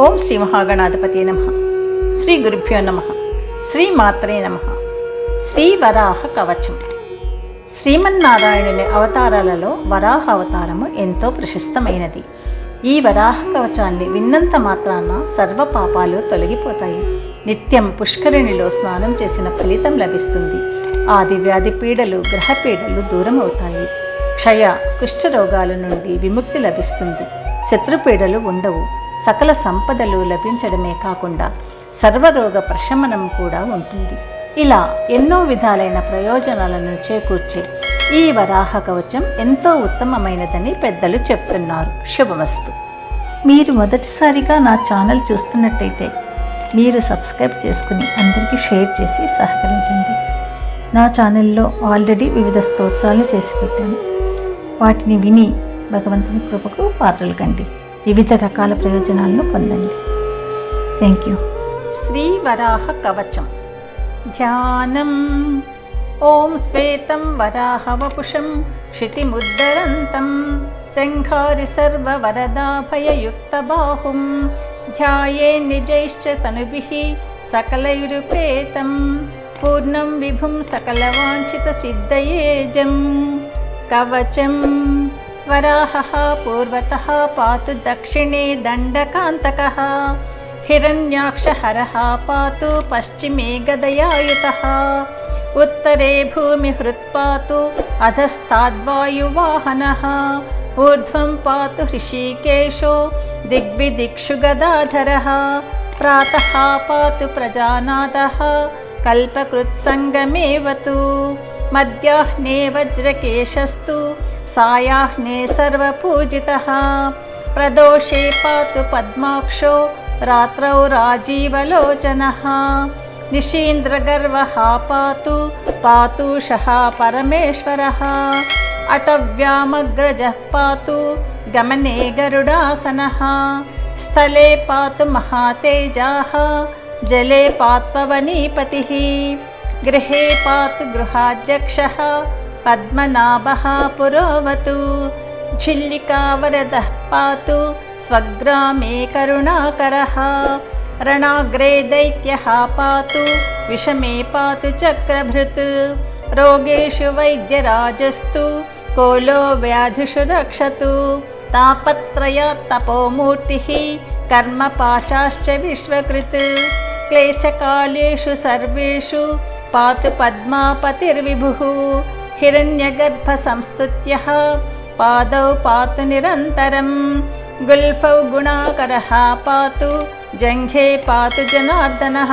ఓం శ్రీ మహాగణాధిపతి నమ. శ్రీ గురుభ్యో నమ. శ్రీ మాత్రే నమ. శ్రీ వరాహ కవచం. శ్రీమన్నారాయణుని అవతారాలలో వరాహ అవతారము ఎంతో ప్రశస్తమైనది. ఈ వరాహ కవచాన్ని విన్నంత మాత్రాన సర్వ పాపాలు తొలగిపోతాయి. నిత్యం పుష్కరిణిలో స్నానం చేసిన ఫలితం లభిస్తుంది. ఆది వ్యాధి పీడలు గ్రహపీడలు దూరమవుతాయి. దూరం అవుతాయి క్షయ కుష్ఠరోగాల నుండి విముక్తి లభిస్తుంది. శత్రుపీడలు ఉండవు. సకల సంపదలు లభించడమే కాకుండా సర్వరోగ ప్రశమనం కూడా ఉంటుంది. ఇలా ఎన్నో విధాలైన ప్రయోజనాలను చేకూర్చే ఈ వరాహ కవచం ఎంతో ఉత్తమమైనదని పెద్దలు చెప్తున్నారు. శుభమస్తు. మీరు మొదటిసారిగా నా ఛానల్ చూస్తున్నట్టయితే మీరు సబ్స్క్రైబ్ చేసుకుని అందరికీ షేర్ చేసి సహకరించండి. నా ఛానల్లో ఆల్రెడీ వివిధ స్తోత్రాలు చేసి పెట్టాను. వాటిని విని భగవంతుని కృపకు పాత్రలు కండి. వివిధ రకాల ప్రయోజనాలను పొందండి థ్యాంక్ యూ శ్రీ వరాహ కవచం ధ్యానం ఓం శ్వేతం వరాహవపుషం क्षितिमुद्धरन्तं शङ्खारि सर्ववरदाभययुक्तबाहुं ध्याये निजैश्च तनुभिः सकलैरुपेतं पूर्णं विभुं सकलवाञ्छितसिद्धयेजं कवचं वराहः पूर्वतः पातु दक्षिणे दण्डकान्तकः हिरण्याक्षहरः पातु पश्चिमे गदयायुतः उत्तरे भूमिहृत्पातु अधस्ताद्वायुवाहनः ऊर्ध्वं पातु ऋषिकेशो दिग्विदिक्षु गदाधरः प्रातः पातु प्रजानादः कल्पकृत्सङ्गमेव तु मध्याह्ने वज्रकेशस्तु सायाह्ने सर्वपूजितः। प्रदोषे पातु पद्माक्षो रात्रौ राजीवलोचनः। निशीन्द्रगर्वः पातु पातुषः परमेश्वरः। अटव्यामग्रजः पातु गमने गरुडासनः। स्थले पातु महातेजाः जले पात्पवनीपतिः गृहे पातु गृहाध्यक्षः पद्मनाभः पुरोवतु झिल्लिकावरदः पातु स्वग्रामे करुणाकरः रणाग्रे दैत्यः पातु विषमे पातु चक्रभृत् रोगेषु वैद्यराजस्तु कोलो व्याधिषु रक्षतु तापत्रयात् तपोमूर्तिः कर्मपाशाश्च विश्वकृत् क्लेशकालेषु सर्वेषु पातु पद्मापतिर्विभुः हिरण्यगर्भसंस्तुत्यः पादौ पातु निरन्तरं गुल्फौ गुणाकरः पातु जङ्घे पातु जनार्दनः।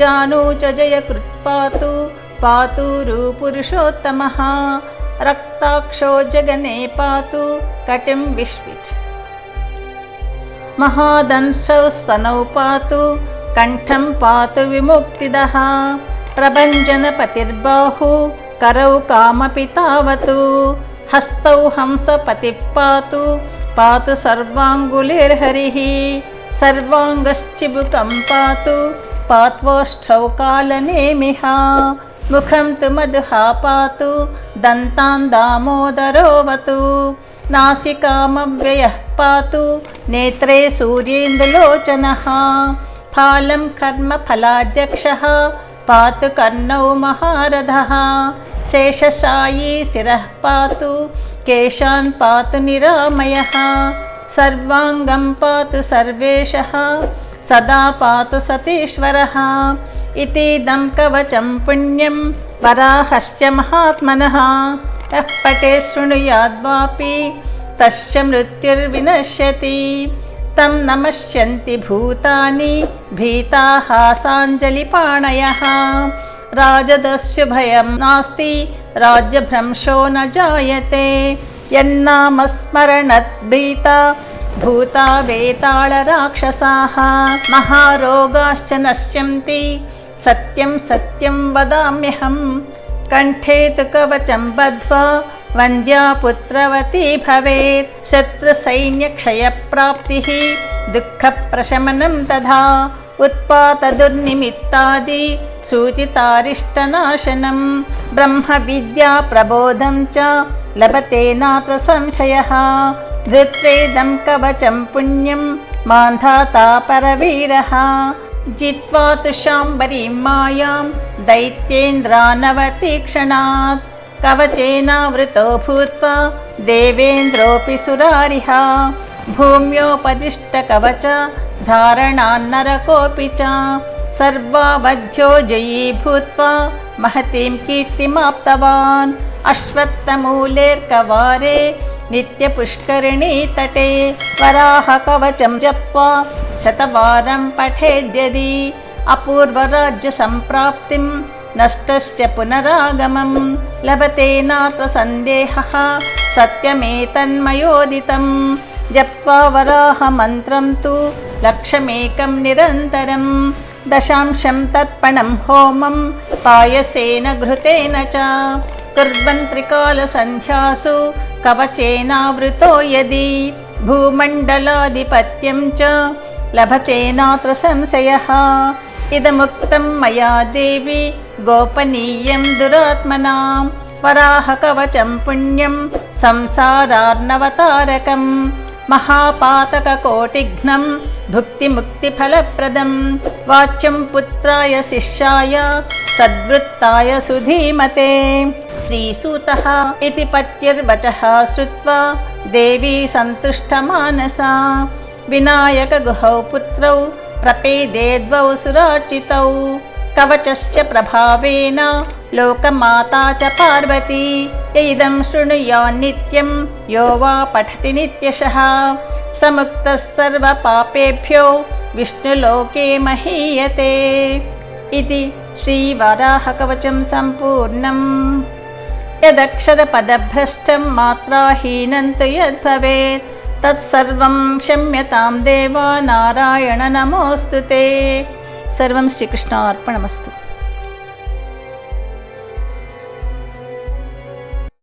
जानू च जयकृत् पातु रुपुरुषोत्तमः। रक्ताक्षो जगने पातु कटिं विश्वित् महादंशौ स्तनौ पातु कण्ठं पातु विमुक्तिदः। प्रभञ्जनपतिर्बाहु करौ कामपि तावतु हस्तौ हंसपतिः पातु पातु सर्वाङ्गुलिर्हरिः सर्वाङ्गश्चिबुकं पातु पात्वोष्ठौ कालनेमिः मुखं तु मधुहा पातु दन्तान् दामोदरोवतु नासिकामव्ययः पातु नेत्रे सूर्येन्दुलोचनः फालं कर्मफलाध्यक्षः पातु कर्णौ महारथः शेषशायी शिरः पातु केशान् पातु निरामयः सर्वाङ्गं पातु सर्वेशः सदा पातु सतीश्वरः। इतीदं कवचं पुण्यं वराहस्य महात्मनः। यः पटे शृणुयाद्वापि तस्य मृत्युर्विनश्यति। तं नमस्यन्ति भूतानि भीताः साञ्जलिपाणयः राजदस्य भयं नास्ति राज्यभ्रंशो न जायते यन्नामस्मरणत् भीता भूता वेताळराक्षसाः महारोगाश्च नश्यन्ति सत्यं सत्यं वदाम्यहं कण्ठे तु कवचं बद्ध्वा वन्द्या पुत्रवती भवेत् शत्रुसैन्यक्षयप्राप्तिः दुःखप्रशमनं तथा उत्पातदुर्निमित्तादि सूचितारिष्टनाशनं ब्रह्मविद्याप्रबोधं च लभते नात्र संशयः धृत्वेदं कवचं पुण्यं मान्धाता परवीरः जित्वा तु शाम्बरीं मायां दैत्येन्द्रानवतीक्षणात् कवचेनावृतो भूत्वा देवेन्द्रोऽपि सुरारिः भूम्योपदिष्टकवच धारणान्नरकोऽपि च सर्वावध्यो जयी भूत्वा महतीं कीर्तिमाप्तवान्। अश्वत्थमूलेर्कवारे नित्यपुष्करिणीतटे वराहकवचं जप्त्वा शतवारं पठेद्यदि अपूर्वराज्यसम्प्राप्तिं नष्टस्य पुनरागमं लभते नात्र सन्देहः सत्यमेतन्मयोदितं। जप्त्वा वराहमन्त्रं तु लक्षमेकं निरन्तरं दशांशं तर्पणं होमं पायसेन घृतेन च कुर्वन् त्रिकालसन्ध्यासु कवचेनावृतो यदि भूमण्डलाधिपत्यं च लभते नात्र संशयः इदमुक्तं मया देवि गोपनीयं दुरात्मनां वराहकवचं पुण्यं संसारार्णवतारकं महापातककोटिघ्नं भुक्तिमुक्तिफलप्रदं वाच्यं पुत्राय शिष्याय सद्वृत्ताय सुधीमते श्रीसूतः इति पत्युर्वचः श्रुत्वा देवी सन्तुष्टमानसा विनायकगुहौ पुत्रौ प्रपेदे द्वौ सुरार्चितौ कवचस्य प्रभावेन लोकमाता च पार्वती य इदं शृणुयान्नित्यं यो वा पठति नित्यशः समुक्तः सर्वपापेभ्यो विष्णुलोके महीयते इति श्रीवराहकवचं सम्पूर्णम् यदक्षरपदभ्रष्टं मात्राहीनं तु यद्भवेत् तत्सर्वं क्षम्यतां देव नारायण नमोऽस्तु ते सर्वं श्रीकृष्णार्पणमस्तु